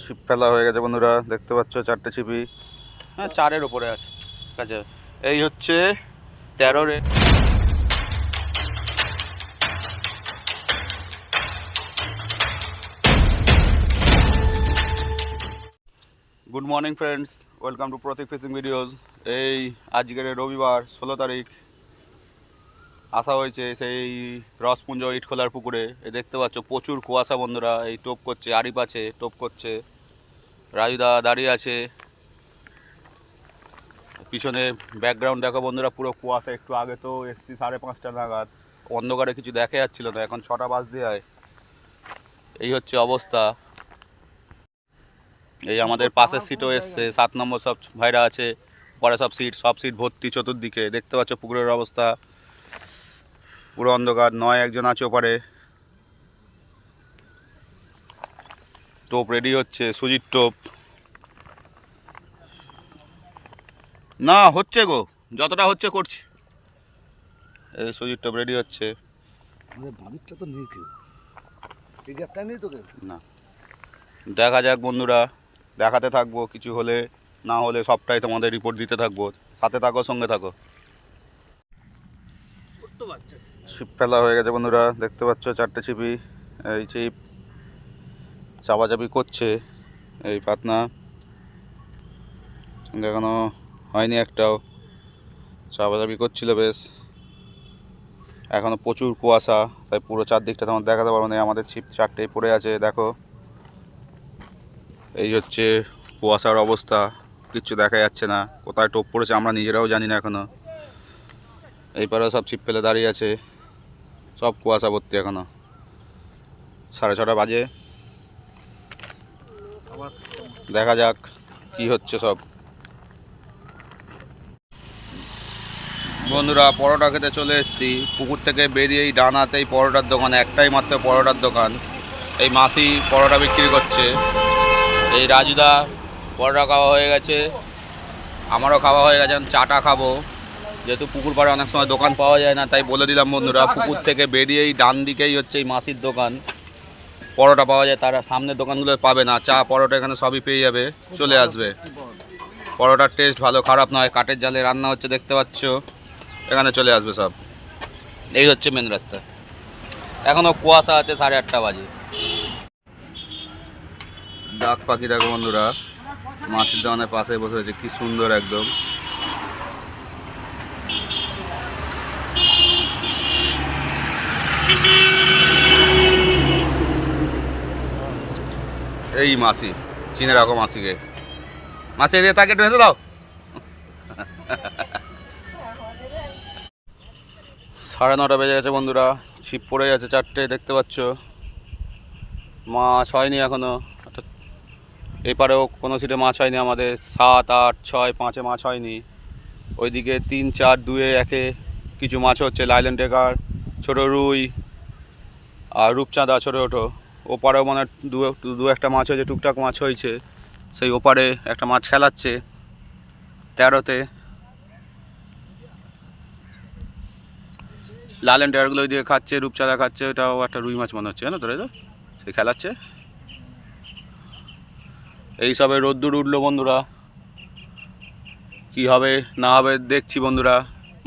ছিপ ফেলা হয়ে গেছে বন্ধুরা দেখতে পাচ্ছ চারটে ছিপি হ্যাঁ চারের ওপরে আছে। ঠিক আছে এই হচ্ছে তেরো রে good morning friends welcome to Pratik fishing videos এই আজকের রবিবার ষোলো তারিখ। আসা হয়েছে সেই রসপুঞ্জ ইটখোলার পুকুরে। এই দেখতে পাচ্ছ প্রচুর কুয়াশা বন্ধুরা এই টোপ করছে আরিপ আছে টোপ করছে রাজুদা দাঁড়িয়ে আছে। পিছনে ব্যাকগ্রাউন্ড দেখো বন্ধুরা পুরো কুয়াশা একটু আগে তো এসছি সাড়ে পাঁচটা নাগাদ। অন্ধকারে কিছু দেখা যাচ্ছিল না এখন ছটা বাজ দিয়ে এই হচ্ছে অবস্থা। এই আমাদের পাশের সিটও এসছে সাত নম্বর সব ভাইরা আছে পরে সব সিট সব সিট ভর্তি চতুর্দিকে। দেখতে পাচ্ছ পুকুরের অবস্থা। পুরো অন্ধকার নয় একজন আছে ওপারে। টোপ রেডি হচ্ছে সুজির টোপ। না হচ্ছে গো যতটা হচ্ছে করছি। এই সুজির টোপ রেডি হচ্ছে। তো নেই কেউ। নেই তোকে না। দেখা যাক বন্ধুরা দেখাতে থাকব কিছু হলে না হলে সবটাই তোমাদের রিপোর্ট দিতে থাকব। সাথে থাকো সঙ্গে থাকো। ছোট্ট বাচ্চা ছিপ ফেলা হয়ে গেছে বন্ধুরা, দেখতে পাচ্ছ চারটে ছিপি এই ছিপ চাপাচাপি করছে, এই পাতনা এখনও হয়নি একটাও, চাপাচাপি করছিল বেশ। এখনও প্রচুর কুয়াশা, তাই পুরো চারদিকটা তোমার দেখাতে পারব না আমাদের ছিপ চারটেই পড়ে আছে, দেখো। এই হচ্ছে কুয়াশার অবস্থা, কিচ্ছু দেখা যাচ্ছে না, কোথায় টোপ পড়েছে আমরা নিজেরাও জানি না এখনও। এই পারেও সব ছিপ ফেলে দাঁড়িয়ে আছে। সব কুয়াশা ভর্তি এখনও। সাড়ে ছটা বাজে। দেখা যাক কি হচ্ছে সব। বন্ধুরা, পরোটা খেতে চলে এসেছি। পুকুর থেকে বেরিয়েই ডানাতেই পরোটার দোকান, একটাই মাত্র পরোটার দোকান। এই মাসি পরোটা বিক্রি করছে। এই রাজুদা পরোটা খাওয়া হয়ে গেছে। আমারও খাওয়া হয়ে গেছে চাটা খাব। যেহেতু পুকুর পাড়ে অনেক সময় দোকান পাওয়া যায় না তাই বলে দিলাম বন্ধুরা পুকুর থেকে বেরিয়েই ডান দিকেই হচ্ছে এই মাসির দোকান। পরোটা পাওয়া যায় তারা সামনের দোকানগুলো পাবে না চা পরোটা এখানে সবই পেয়ে যাবে চলে আসবে। পরোটার টেস্ট ভালো খারাপ নয় কাঠের জালে রান্না হচ্ছে দেখতে পাচ্ছ এখানে চলে আসবে সব। এই হচ্ছে মেন রাস্তা। এখনও কুয়াশা আছে সাড়ে আটটা বাজে। ডাক পাখি দেখো বন্ধুরা মাছের দোকানের পাশে বসে আছে কি সুন্দর একদম। এই মাসি, চিনে রাখো মাসিকে। মাসি, এদিকে তাকে একটু দাও। সাড়ে নটা বেজে গেছে বন্ধুরা, ছিপ পড়ে গেছে চারটে, দেখতে পাচ্ছ। মাছ হয়নি এখনও। অর্থাৎ এপারেও কোনো সিটে মাছ হয়নি আমাদের। সাত, আট, ছয়, পাঁচে মাছ হয়নি। ওইদিকে তিন, চার, দুয়ে, একে কিছু মাছ হচ্ছে, লাইলেন টেকার, ছোটো রুই আর রূপচাঁদা ছোটো ছোটো ওপারেও মানে দু দু একটা মাছ হয়েছে, টুকটাক মাছ হয়েছে। সেই ওপারে একটা মাছ খেলাচ্ছে তেরোতে। লালেন টেয়ারগুলো দিয়ে খাচ্ছে, রূপচাঁদা খাচ্ছে, ওটাও একটা রুই মাছ মনে হচ্ছে, জানো তো তাই তো? সে খেলাচ্ছে। এই সবে রোদ্দুর উঠল বন্ধুরা। কি হবে, না হবে দেখছি বন্ধুরা।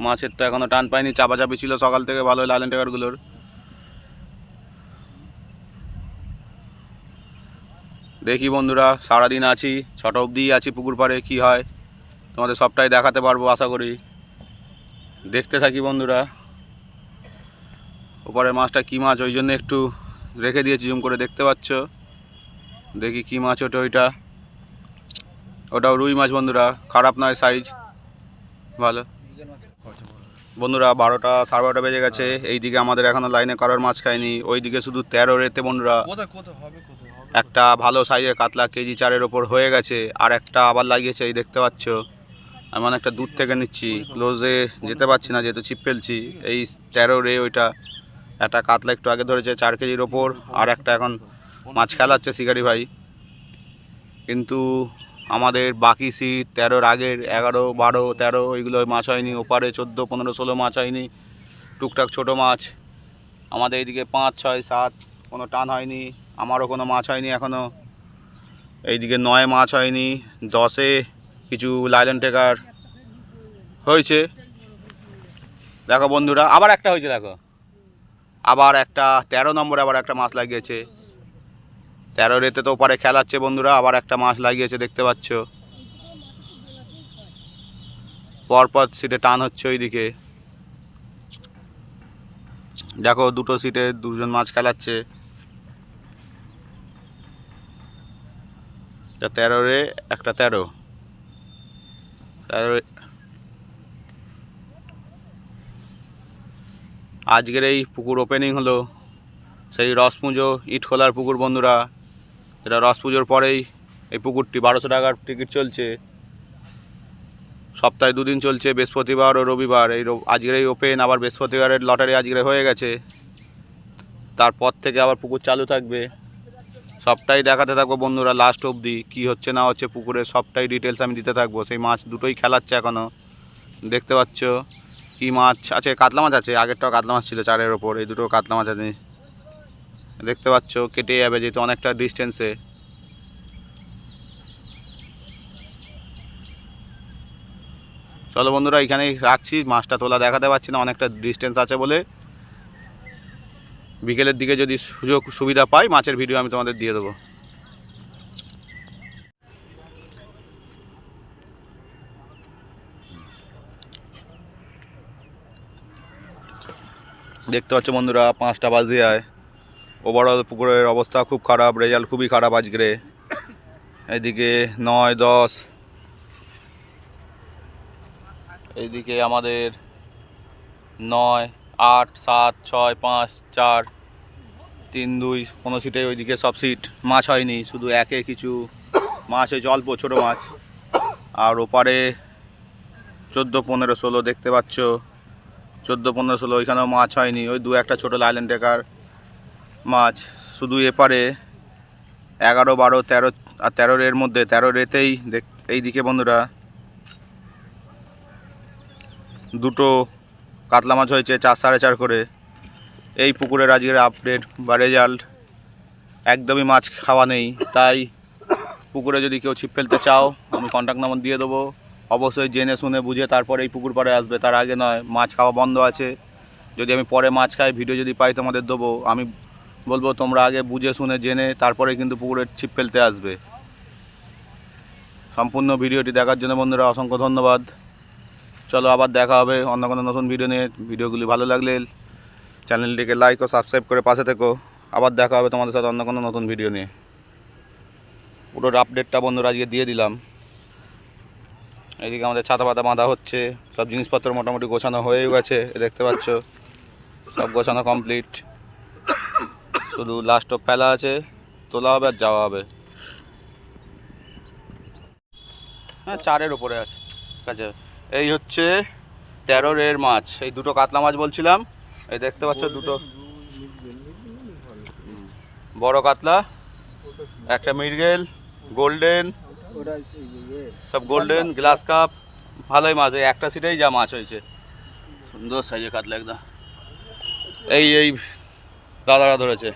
মাছের তো এখনও টান পায়নি চাপাচাপি ছিল সকাল থেকে ভালো লালেন টেকারগুলোর দেখি বন্ধুরা, সারাদিন আছি, ছটা অবধিই আছি পুকুর পাড়ে, কী হয়? তোমাদের সবটাই দেখাতে পারব, আশা করি। দেখতে থাকি বন্ধুরা। ওপরে মাছটা কী মাছ, ওই জন্য একটু রেখে দিয়েছি, জুম করে দেখতে পাচ্ছ। দেখি কী মাছ ওটা, ওইটা। ওটাও রুই মাছ বন্ধুরা, খারাপ নয় সাইজ ভালো। বন্ধুরা, বারোটা, সাড়ে বারোটা বেজে গেছে। এইদিকে আমাদের এখনও লাইনে কারোর মাছ খায়নি ওইদিকে শুধু তেরো রেতে বন্ধুরা। একটা ভালো সাইজের কাতলা কেজি চারের ওপর হয়ে গেছে, আর একটা আবার লাগিয়েছে, এই দেখতে পাচ্ছ। আমি অনেকটা দূর থেকে নিচ্ছি, ক্লোজে যেতে পারছি না, যেহেতু ছিপ ফেলছি, এই তেরো রে ওইটা একটা কাতলা একটু আগে ধরেছে চার কেজির ওপর, আর একটা এখন মাছ খেলাচ্ছে শিকারি ভাই। কিন্তু আমাদের বাকি সিট তেরোর আগের, এগারো, বারো, তেরো ওইগুলো মাছ হয়নি, ওপারে চোদ্দ, পনেরো, ষোলো মাছ হয়নি, টুকটাক ছোট মাছ। আমাদের এইদিকে পাঁচ, ছয়, সাত, কোনো টান হয়নি আমারও কোনো মাছ হয়নি এখনও এইদিকে নয় মাছ হয়নি, দশে কিছু লাইলেন টেকার হয়েছে। দেখো বন্ধুরা, আবার একটা হয়েছে দেখো। আবার একটা, তেরো নম্বরে আবার একটা মাছ লাগিয়েছে। তেরো রেতে তো ওপারে খেলাচ্ছে বন্ধুরা, আবার একটা মাছ লাগিয়েছে, দেখতে পাচ্ছ। পরপর সিটে টান হচ্ছে ওইদিকে। দেখো দুটো সিটে দুজন মাছ খেলাচ্ছে। এটা তেরো রে, একটা তেরো। তেরো আজকের এই পুকুর ওপেনিং হলো। সেই রস পুজো, ইট খোলার পুকুর বন্ধুরা। এটা রস পুজোর পরেই এই পুকুরটি বারোশো টাকার টিকিট চলছে। সপ্তাহে দুদিন চলছে, বৃহস্পতিবার ও রবিবার। এই আজকের এই ওপেন আবার বৃহস্পতিবারের লটারি আজকে হয়ে গেছে। তারপর থেকে আবার পুকুর চালু থাকবে। সবটাই দেখাতে থাকব বন্ধুরা লাস্ট অবধি। কি হচ্ছে না হচ্ছে পুকুরের সবটাই ডিটেলস আমি দিতে থাকব। সেই মাছ দুটোই খেলাচ্ছে এখনও দেখতে পাচ্ছ কি মাছ আছে, কাতলা মাছ আছে, আগেরটাও কাতলা মাছ ছিল চারের ওপর, এই দুটো কাতলা মাছ আছে। দেখতে পাচ্ছ কেটে যাবে যেহেতু অনেকটা ডিস্টেন্সে চলো বন্ধুরা, এখানেই রাখছি। মাছটা তোলা দেখাতে পারছি না, অনেকটা ডিস্টেন্স আছে বলে। বিকেলের দিকে যদি সুযোগ সুবিধা পাই, মাছের ভিডিও আমি তোমাদের দিয়ে দেবো। দেখতে পাচ্ছ বন্ধুরা, পাঁচটা বাজে যায় ওভারঅল পুকুরের অবস্থা খুব খারাপ রেজাল্ট খুবই খারাপ আজকে। এদিকে নয়, দশ। এইদিকে আমাদের নয়, আট, সাত, ছয়, পাঁচ, চার। তিন, দুই, কোনো সিটে ওইদিকে সব সিট মাছ হয়নি, শুধু একে কিছু মাছ হয়েছে অল্প ছোটো মাছ। আর ওপারে চোদ্দ, পনেরো, ষোলো দেখতে পাচ্ছ। চোদ্দ, পনেরো, ষোলো ওইখানেও মাছ হয়নি, ওই দু একটা ছোটো লাইলেন টেকার মাছ। শুধু এপারে এগারো, বারো, তেরো, আর তেরোর এর মধ্যে, তেরো রেতেই দেখ, এইদিকে বন্ধুরা দুটো কাতলা মাছ হয়েছে, চার, সাড়ে চার করে। এই পুকুরের আজকের আপডেট বা রেজাল্ট একদমই মাছ খাওয়া নেই। তাই পুকুরে যদি কেউ ছিপ ফেলতে চাও, আমি কন্ট্যাক্ট নম্বর দিয়ে দেবো। অবশ্যই জেনে শুনে বুঝে তারপরে এই পুকুর পাড়ে আসবে। তার আগে নয়, মাছ খাওয়া বন্ধ আছে। যদি আমি পরে মাছ খাই ভিডিও যদি পাই তোমাদের দেবো। আমি বলব তোমরা আগে বুঝে শুনে জেনে তারপরে কিন্তু পুকুরে ছিপ ফেলতে আসবে। সম্পূর্ণ ভিডিওটি দেখার জন্য বন্ধুরা অসংখ্য ধন্যবাদ। চলো আবার দেখা হবে অন্য কোনো নতুন ভিডিও নিয়ে। ভিডিওগুলি ভালো লাগলে চ্যানেলটিকে লাইক ও সাবস্ক্রাইব করে পাশে থেকো। আবার দেখা হবে তোমাদের সাথে অন্য কোনো নতুন ভিডিও নিয়ে। পুরোর আপডেটটা বন্ধুরা আজকে দিয়ে দিলাম। এদিকে আমাদের ছাতা পাতা বাঁধা হচ্ছে। সব জিনিসপত্র মোটামুটি গোছানো হয়েও গেছে দেখতে পাচ্ছ। সব গোছানো কমপ্লিট শুধু লাস্ট অফ ফেলা আছে, তোলা হবে আর যাওয়া হবে। হ্যাঁ চারের ওপরে আছে। ঠিক আছে। এই হচ্ছে তেরোর এর মাছ। এই দুটো কাতলা মাছ বলছিলাম। এই দেখতে পাচ্ছ দুটো। বড় কাতলা, একটা মৃগেল, গোল্ডেন, সব গোল্ডেন, গ্লাস কাপ, ভালোই মাছ, এই একটা সিটেই যা মাছ হয়েছে। সুন্দর সাইজে কাতলা একদম। এই এই দাদারা ধরেছে।